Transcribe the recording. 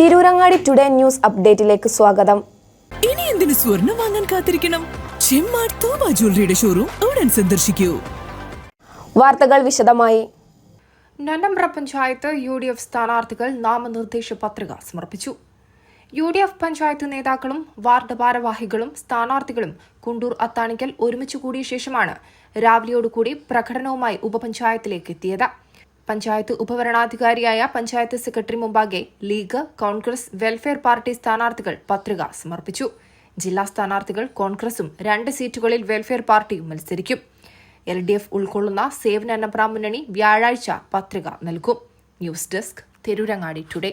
Tirurangadi today news അപ്ഡേറ്റിലേക്ക് സ്വാഗതം. ഇനി എന്തിനു സ്വർണം വാങ്ങാൻ കാത്തിരിക്കണം? ചെമ്മാർ തോമ ജ്വല്ലറിയുടെ ഷോറൂം ഉടൻ സന്ദർശിക്കൂ. വാർത്തകൾ വിശദമായി. Nannambra panchayat U D F സ്ഥാനാർത്ഥികൾ നാമനിർദ്ദേശ പത്രിക സമർപ്പിച്ചു. യു ഡി എഫ് പഞ്ചായത്ത് നേതാക്കളും വാർഡ് ഭാരവാഹികളും സ്ഥാനാർത്ഥികളും കുണ്ടൂർ അത്താണിക്കൽ ഒരുമിച്ച് കൂടിയ ശേഷമാണ് രാവിലെയോടുകൂടി പ്രകടനവുമായി ഉപപഞ്ചായത്തിലേക്ക് എത്തിയത്. പഞ്ചായത്ത് ഉപഭരണാധികാരിയായ പഞ്ചായത്ത് സെക്രട്ടറി മുമ്പാകെ ലീഗ് കോൺഗ്രസ് വെൽഫെയർ പാർട്ടി സ്ഥാനാർത്ഥികൾ പത്രിക സമർപ്പിച്ചു. ജില്ലാ സ്ഥാനാർത്ഥികൾ കോൺഗ്രസും രണ്ട് സീറ്റുകളിൽ വെൽഫെയർ പാർട്ടിയും മത്സരിക്കും. എൽ ഡി എഫ് ഉൾക്കൊള്ളുന്ന സേവന നമ്പ്ര മുന്നണി വ്യാഴാഴ്ച പത്രിക നൽകും. News desk Tirurangadi today.